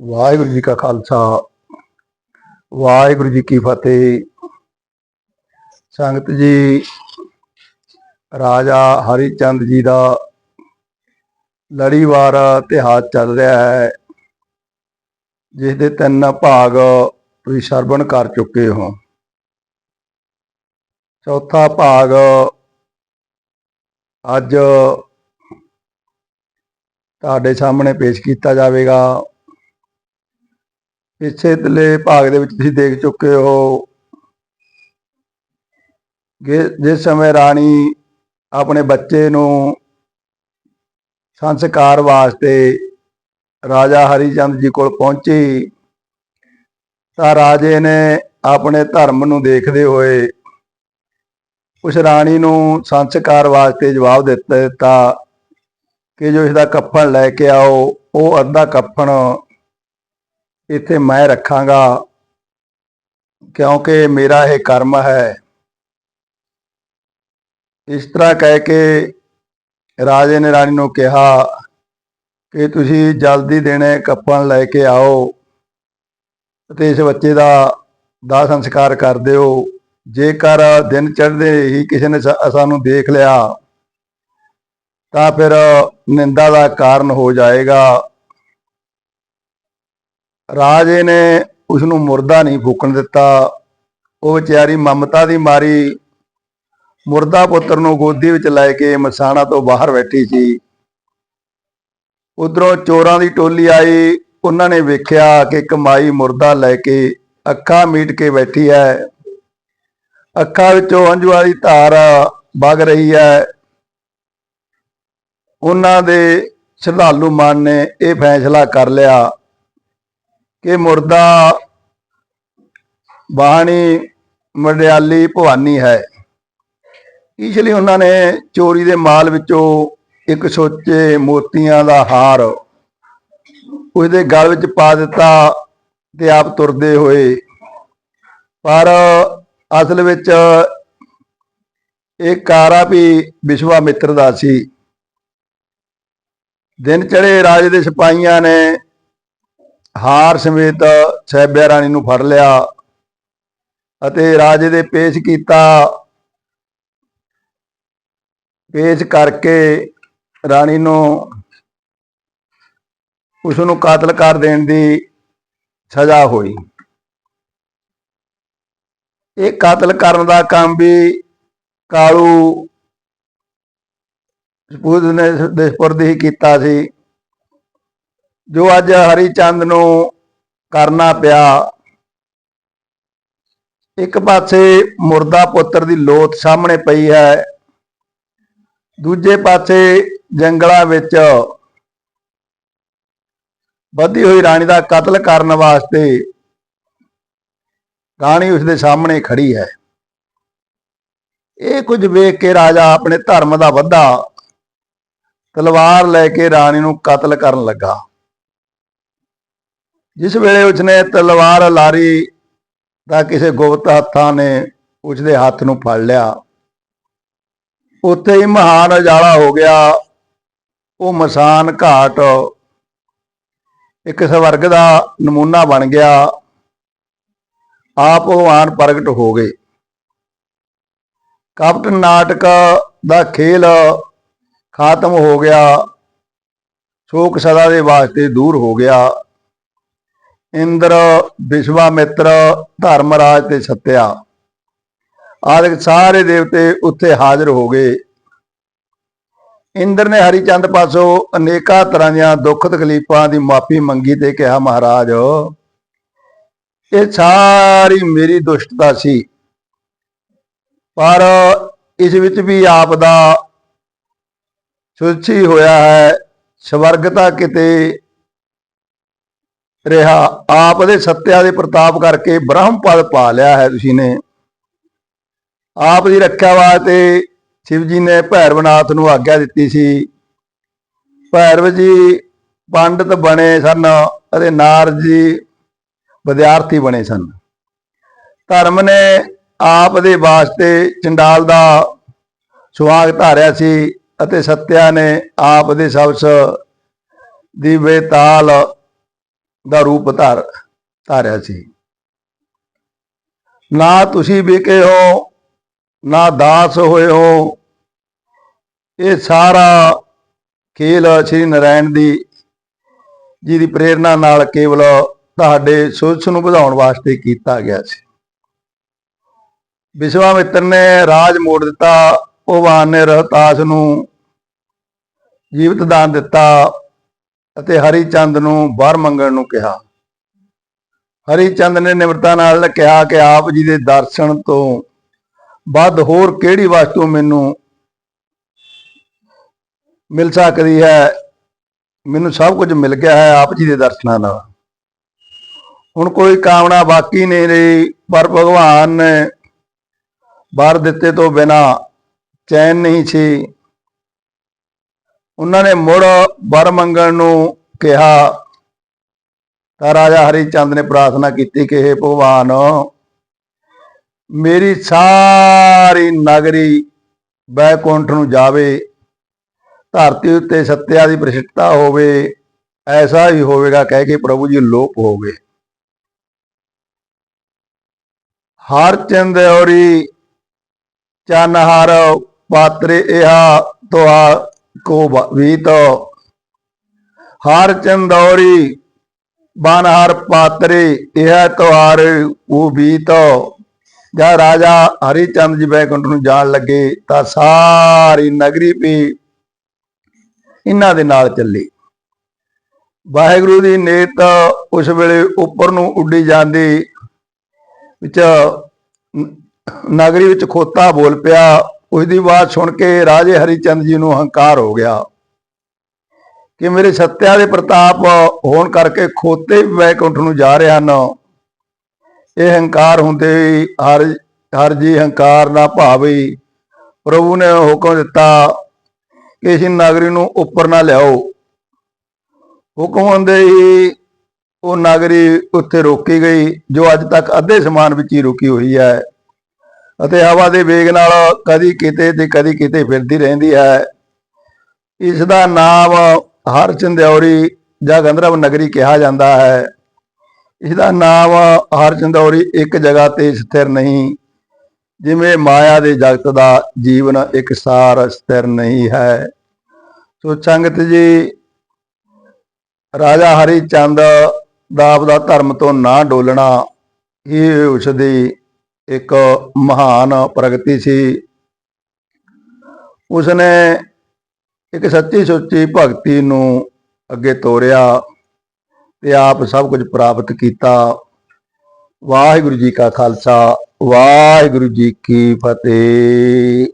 ਵਾਹਿਗੁਰੂ ਜੀ ਕਾ ਖਾਲਸਾ, ਵਾਹਿਗੁਰੂ ਜੀ ਕੀ ਫਤਿਹ। ਸੰਗਤ ਜੀ, ਰਾਜਾ ਹਰੀ ਚੰਦ ਜੀ ਦਾ ਲੜੀਵਾਰ ਇਤਿਹਾਸ ਚੱਲ ਰਿਹਾ ਹੈ, ਜਿਸ ਦੇ ਤਿੰਨ ਭਾਗ ਤੁਸੀਂ ਸਰਵਣ ਕਰ ਚੁੱਕੇ ਹੋ। ਚੌਥਾ ਭਾਗ ਅੱਜ ਤੁਹਾਡੇ ਸਾਹਮਣੇ ਪੇਸ਼ ਕੀਤਾ ਜਾਵੇਗਾ। ਪਿਛਲੇ ਭਾਗ ਦੇ ਵਿੱਚ ਤੁਸੀਂ ਦੇਖ ਚੁੱਕੇ ਹੋ ਕਿ ਜਿਸ ਸਮੇਂ ਰਾਣੀ ਆਪਣੇ ਬੱਚੇ ਨੂੰ ਸੰਸਕਾਰ ਵਾਸਤੇ ਰਾਜਾ ਹਰੀਚੰਦ ਜੀ ਕੋਲ ਪਹੁੰਚੀ, ਤਾਂ ਰਾਜੇ ਨੇ ਆਪਣੇ ਧਰਮ ਨੂੰ ਦੇਖਦੇ ਹੋਏ ਉਸ ਰਾਣੀ ਨੂੰ ਸੰਸਕਾਰ ਵਾਸਤੇ ਜਵਾਬ ਦਿੱਤਾ ਦਿੱਤਾ ਕਿ ਜੋ ਇਸ ਦਾ ਕੱਫਣ ਲੈ ਕੇ ਆਓ, ਉਹ ਅੱਧਾ ਕੱਫਣ ਇੱਥੇ ਮੈਂ ਰੱਖਾਂਗਾ, ਕਿਉਂਕਿ ਮੇਰਾ ਇਹ ਕਰਮ ਹੈ। ਇਸ ਤਰ੍ਹਾਂ ਕਹਿ ਕੇ ਰਾਜੇ ਨੇ ਰਾਣੀ ਨੂੰ ਕਿਹਾ ਕਿ ਤੁਸੀਂ ਜਲਦੀ ਦੇਣੇ ਕੱਪਣ ਲੈ ਕੇ ਆਓ ਅਤੇ ਇਸ ਬੱਚੇ ਦਾ ਦਾਹ ਸੰਸਕਾਰ ਕਰ ਦਿਓ। ਜੇਕਰ ਦਿਨ ਚੜ੍ਹਦੇ ਹੀ ਕਿਸੇ ਨੇ ਸਾਨੂੰ ਦੇਖ ਲਿਆ ਤਾਂ ਫਿਰ ਨਿੰਦਾ ਦਾ ਕਾਰਨ ਹੋ ਜਾਏਗਾ। ਰਾਜੇ ਨੇ ਉਸ ਨੂੰ ਮੁਰਦਾ ਨਹੀਂ ਫੂਕਣ ਦਿੱਤਾ। ਉਹ ਵਿਚਾਰੀ ਮਮਤਾ ਦੀ ਮਾਰੀ ਮੁਰਦਾ ਪੁੱਤਰ ਨੂੰ ਗੋਦੀ ਵਿੱਚ ਲੈ ਕੇ ਮਸਾਣਾ ਤੋਂ ਬਾਹਰ ਬੈਠੀ ਸੀ। ਉਧਰੋਂ ਚੋਰਾਂ ਦੀ ਟੋਲੀ ਆਈ। ਉਹਨਾਂ ਨੇ ਵੇਖਿਆ ਕਿ ਕਮਾਈ ਮੁਰਦਾ ਲੈ ਕੇ ਅੱਖਾਂ ਮੀਟ ਕੇ ਬੈਠੀ ਹੈ। ਅੱਖਾਂ ਵਿੱਚੋਂ ਹੰਝੂ ਦੀ ਧਾਰ ਵਗ ਰਹੀ ਹੈ। ਉਹਨਾਂ ਦੇ ਸ਼ਰਧਾਲੂ ਮਨ ਨੇ ਇਹ ਫੈਸਲਾ ਕਰ ਲਿਆ। ਕਿ ਮੁਰਦਾ ਬਾਣੀ ਮਡਿਆਲੀ ਭਵਾਨੀ ਹੈ। ਇਸ ਲਈ ਉਹਨਾਂ ਨੇ ਚੋਰੀ ਦੇ ਮਾਲ ਵਿੱਚੋਂ ਇੱਕ ਸੋਚੇ ਮੋਤੀਆਂ ਦਾ ਹਾਰ ਉਸਦੇ ਗਲ ਵਿੱਚ ਪਾ ਦਿੱਤਾ ਤੇ ਆਪ ਤੁਰਦੇ ਹੋਏ। ਪਰ ਅਸਲ ਵਿੱਚ ਇਹ ਕਾਰਾ ਵੀ ਵਿਸ਼ਵਾ ਮਿੱਤਰ ਦਾ ਸੀ। ਦਿਨ ਚੜੇ ਰਾਜੇ ਦੇ ਸਿਪਾਹੀਆਂ ਨੇ ਹਾਰ ਸਮੇਤ ਸਹਿਬਿਆ ਰਾਣੀ ਨੂੰ ਫੜ ਲਿਆ ਅਤੇ ਰਾਜੇ ਦੇ ਪੇਸ਼ ਕੀਤਾ। ਪੇਸ਼ ਕਰਕੇ ਰਾਣੀ ਨੂੰ ਉਸ ਨੂੰ ਕਾਤਲ ਕਰ ਦੇਣ ਦੀ ਸਜ਼ਾ ਹੋਈ। ਇਹ ਕਾਤਲ ਕਰਨ ਦਾ ਕੰਮ ਵੀ ਕਾਲੂ ਸਪੂਤ ਨੇ ਦੇਸ਼ਪੁਰ ਦੀ ਹੀ ਕੀਤਾ ਸੀ। ਜੋ ਅੱਜ ਹਰੀ ਚੰਦ ਨੂੰ ਕਰਨਾ ਪਿਆ, ਇੱਕ ਪਾਸੇ ਮੁਰਦਾ ਪੁੱਤਰ ਦੀ ਲੋਥ ਸਾਹਮਣੇ ਪਈ ਹੈ, ਦੂਜੇ ਪਾਸੇ ਜੰਗਲਾਂ ਵਿੱਚ ਵਧੀ ਹੋਈ ਰਾਣੀ ਦਾ ਕਤਲ ਕਰਨ ਵਾਸਤੇ ਰਾਣੀ ਉਸ ਦੇ ਸਾਹਮਣੇ ਖੜੀ ਹੈ। ਇਹ ਕੁਝ ਵੇਖ ਕੇ ਰਾਜਾ ਆਪਣੇ ਧਰਮ ਦਾ ਵੱਧਾ ਤਲਵਾਰ ਲੈ ਕੇ ਰਾਣੀ ਨੂੰ ਕਤਲ ਕਰਨ ਲੱਗਾ। ਜਿਸ ਵੇਲੇ ਉਸਨੇ ਤਲਵਾਰ ਲਾਰੀ ਤਾਂ ਕਿਸੇ ਗੁਪਤ ਹੱਥਾਂ ਨੇ ਉਸਦੇ ਹੱਥ ਨੂੰ ਫੜ ਲਿਆ, ਉੱਥੇ ਹੀ ਮਹਾਨ ਉਜਾਲਾ ਹੋ ਗਿਆ। ਉਹ ਮਸਾਨ ਘਾਟ ਇੱਕ ਸਵਰਗ ਦਾ ਨਮੂਨਾ ਬਣ ਗਿਆ। ਆਪ ਭਗਵਾਨ ਪ੍ਰਗਟ ਹੋ ਗਏ। ਕਪਟ ਨਾਟਕ ਦਾ ਖੇਲ ਖਾਤਮ ਹੋ ਗਿਆ। ਸ਼ੋਕ ਸਦਾ ਦੇ ਵਾਸਤੇ ਦੂਰ ਹੋ ਗਿਆ। ਇੰਦਰ ਵਿਸ਼ਵਾਮਿੱਤਰ ਧਰਮਰਾਜ ਤੇ ਸੱਤਿਆ। ਆਦਿਕ ਸਾਰੇ ਦੇਵਤੇ ਉੱਥੇ ਹਾਜ਼ਰ ਹੋ ਗਏ। ਇੰਦਰ ਨੇ ਹਰੀਚੰਦ ਪਾਸੋਂ ਅਨੇਕਾਂ ਤਰ੍ਹਾਂ ਦੀਆਂ ਦੁੱਖ ਤਕਲੀਫਾਂ ਦੀ ਮਾਫੀ ਮੰਗੀ ਤੇ ਕਿਹਾ, ਮਹਾਰਾਜ, ਇਹ ਸਾਰੀ ਮੇਰੀ ਦੁਸ਼ਟਤਾ ਸੀ। ਪਰ ਇਸ ਵਿੱਚ ਵੀ ਆਪ ਦਾ ਸੁਚੀ ਹੋਇਆ ਹੈ। ਸਵਰਗ ਤਾਂ ਕਿਤੇ ਰਿਹਾ। ਆਪ ਦੇ ਸੱਤਿਆ ਦੇ ਪ੍ਰਤਾਪ ਕਰਕੇ ਬ੍ਰਹਮ ਪਦ ਪਾ ਲਿਆ ਹੈ ਤੁਸੀਂ ਨੇ। ਆਪ ਦੀ ਰੱਖਿਆ ਵਾਸਤੇ ਸ਼ਿਵ ਜੀ ਨੇ ਭੈਰਵਨਾਥ ਨੂੰ ਆਗਿਆ ਦਿੱਤੀ ਸੀ। ਭੈਰਵ ਜੀ ਪੰਡਤ ਬਣੇ ਸਨ ਅਤੇ ਨਾਰਦ ਜੀ ਵਿਦਿਆਰਥੀ ਬਣੇ ਸਨ। ਧਰਮ ਨੇ ਆਪ ਦੇ ਵਾਸਤੇ ਚੰਡਾਲ ਦਾ ਸੁਹਾਗ ਧਾਰਿਆ ਸੀ ਅਤੇ ਸਤਿਆ ਨੇ ਆਪ ਦੇ ਸਬਸ ਦੀ ਬੇਤਾਲ ਦਾ ਰੂਪ ਧਾਰ, ਧਾਰਿਆ ਸੀ। ਨਾ ਤੁਸੀਂ ਵਿਕੇ ਹੋ, ਨਾ ਦਾਸ ਹੋਏ ਹੋ। ਇਹ ਸਾਰਾ ਖੇਲ ਸ਼੍ਰੀ ਨਾਰਾਇਣ ਦੀ ਜੀ ਦੀ ਪ੍ਰੇਰਣਾ ਨਾਲ ਕੇਵਲ ਤੁਹਾਡੇ ਸੋਚ ਨੂੰ ਵਧਾਉਣ ਵਾਸਤੇ ਕੀਤਾ ਗਿਆ ਸੀ। ਵਿਸ਼ਵਾਮਿੱਤਰ ਨੇ ਰਾਜ ਮੋੜ ਦਿੱਤਾ ਭਗਵਾਨ ਨੇ ਰਹਿਤਾਸ ਨੂੰ ਜੀਵਤ ਦਾਨ ਦਿੱਤਾ। ਅਤੇ ਹਰੀ ਚੰਦ ਨੂੰ ਵਰ ਮੰਗਣ ਨੂੰ ਕਿਹਾ। ਹਰੀ ਚੰਦ ਨੇ ਨਿਮਰਤਾ ਨਾਲ ਕਿਹਾ ਕਿ ਆਪ ਜੀ ਦੇ ਦਰਸ਼ਨ ਤੋਂ ਵੱਧ ਹੋਰ ਕਿਹੜੀ ਵਸਤੂ ਮੈਨੂੰ ਮਿਲ ਸਕਦੀ ਹੈ? ਮੈਨੂੰ ਸਭ ਕੁਝ ਮਿਲ ਗਿਆ ਹੈ ਆਪ ਜੀ ਦੇ ਦਰਸ਼ਨਾਂ ਨਾਲ। ਹੁਣ ਕੋਈ ਕਾਮਨਾ ਬਾਕੀ ਨਹੀਂ ਰਹੀ, ਪਰ ਭਗਵਾਨ ਨੇ ਵਰ ਦਿੱਤੇ ਤੋਂ ਬਿਨਾ ਚੈਨ ਨਹੀਂ ਸੀ। ਉਹਨਾਂ ਨੇ ਮੁੜ ਵਰ ਮੰਗਣ ਨੂੰ ਕਿਹਾ ਤਾਂ ਰਾਜਾ ਹਰੀ ਚੰਦ ਨੇ ਪ੍ਰਾਰਥਨਾ ਕੀਤੀ ਕਿ हे ਭਗਵਾਨ, ਮੇਰੀ ਸਾਰੀ ਨਗਰੀ ਬੈਕੁੰਠ ਨੂੰ ਜਾਵੇ, ਧਰਤੀ ਉੱਤੇ ਸੱਤਿਆ ਦੀ ਪ੍ਰਸਿੱਧਤਾ ਹੋਵੇ, ਐਸਾ ਹੀ ਹੋਵੇਗਾ, ਕਹਿ ਕੇ ਪ੍ਰਭੂ ਜੀ ਲੋਪ ਹੋ ਗਏ। ਹਰ ਚੰਦ ਔਰੀ ਚਨ ਹਰ ਪਾਤਰੇ, ਇਹਾ ਤੋਆ ਕੋ ਵੀਤ। ਹਰ ਚੰਦੌਰੀ, ਬਨ ਹਰ ਪਾਤਰੇ, ਇਹ ਤੁਹਾਰ ਉਹ ਬੀਤ। ਜਦ ਰਾਜਾ ਹਰੀ ਚੰਦ ਜੀ ਬੈਕੁੰਠ ਨੂੰ ਜਾਣ ਲੱਗੇ, ਤਾਂ ਸਾਰੀ ਨਗਰੀ ਵੀ ਇਹਨਾਂ ਦੇ ਨਾਲ ਚੱਲੀ। ਵਾਹਿਗੁਰੂ ਦੀ ਨੇਤ ਉਸ ਵੇਲੇ ਉੱਪਰ ਨੂੰ ਉੱਡੀ ਜਾਂਦੀ, ਵਿੱਚ ਨਗਰੀ ਵਿੱਚ ਖੋਤਾ ਬੋਲ ਪਿਆ। ਉਸ ਦੀ ਆਵਾਜ਼ ਸੁਣ ਕੇ ਰਾਜੇ ਹਰੀਚੰਦ ਜੀ ਨੂੰ ਹੰਕਾਰ ਹੋ ਗਿਆ ਕਿ ਮੇਰੇ ਸੱਤਿਆ ਦੇ ਪ੍ਰਤਾਪ ਹੋਣ ਕਰਕੇ ਖੋਤੇ ਵੀ ਵੈਕੁੰਠ ਨੂੰ ਜਾ ਰਹੇ ਹਨ। ਇਹ ਹੰਕਾਰ ਹੁੰਦੇ ਹੀ ਹਰ ਹਰ ਜੀ ਹੰਕਾਰ ਨਾ ਭਾਵੀ ਪ੍ਰਭੂ ਨੇ ਹੁਕਮ ਦਿੱਤਾ ਕਿ ਇਸ ਨਗਰੀ ਨੂੰ ਉੱਪਰ ਨਾ ਲਿਆਓ। ਹੁਕਮ ਹੁੰਦੇ ਹੀ ਉਹ ਨਾਗਰੀ ਉੱਥੇ ਰੋਕੀ ਗਈ, ਜੋ ਅੱਜ ਤੱਕ ਅੱਧੇ ਸਮਾਨ ਵਿੱਚ ਹੀ ਰੁਕੀ ਹੋਈ ਹੈ। ਅਤੇ ਹਵਾ ਦੇ ਵੇਗ ਨਾਲ ਕਦੀ ਕਿਤੇ ਤੇ ਕਦੀ ਕਿਤੇ ਫਿਰਦੀ ਰਹਿੰਦੀ ਹੈ। ਇਸ ਦਾ ਨਾਮ ਹਰ ਚੰਦੌਰੀ ਜਾਂ ਗੰਧਰਵ ਨਗਰੀ ਕਿਹਾ ਜਾਂਦਾ ਹੈ। ਇਸ ਦਾ ਨਾਮ ਹਰ ਚੰਦੌਰੀ ਇੱਕ ਜਗ੍ਹਾ ਤੇ ਸਥਿਰ ਨਹੀਂ, ਜਿਵੇਂ ਮਾਇਆ ਦੇ ਜਗਤ ਦਾ ਜੀਵਨ ਇੱਕ ਸਾਰ ਸਥਿਰ ਨਹੀਂ ਹੈ। ਸੋ ਸੰਗਤ ਜੀ, ਰਾਜਾ ਹਰੀ ਚੰਦ ਦਾ ਆਪਦਾ ਧਰਮ ਤੋਂ ਨਾ ਡੋਲਣਾ ਇਹ ਉਸ ਦੀ ਇੱਕ ਮਹਾਨ ਪ੍ਰਗਤੀ ਸੀ। ਉਸਨੇ ਇੱਕ ਸੱਚੀ ਸੁੱਚੀ ਭਗਤੀ ਨੂੰ ਅੱਗੇ ਤੋਰਿਆ ਤੇ ਆਪ ਸਭ ਕੁਝ ਪ੍ਰਾਪਤ ਕੀਤਾ। ਵਾਹਿਗੁਰੂ ਜੀ ਕਾ ਖਾਲਸਾ, ਵਾਹਿਗੁਰੂ ਜੀ ਕੀ ਫਤਿਹ।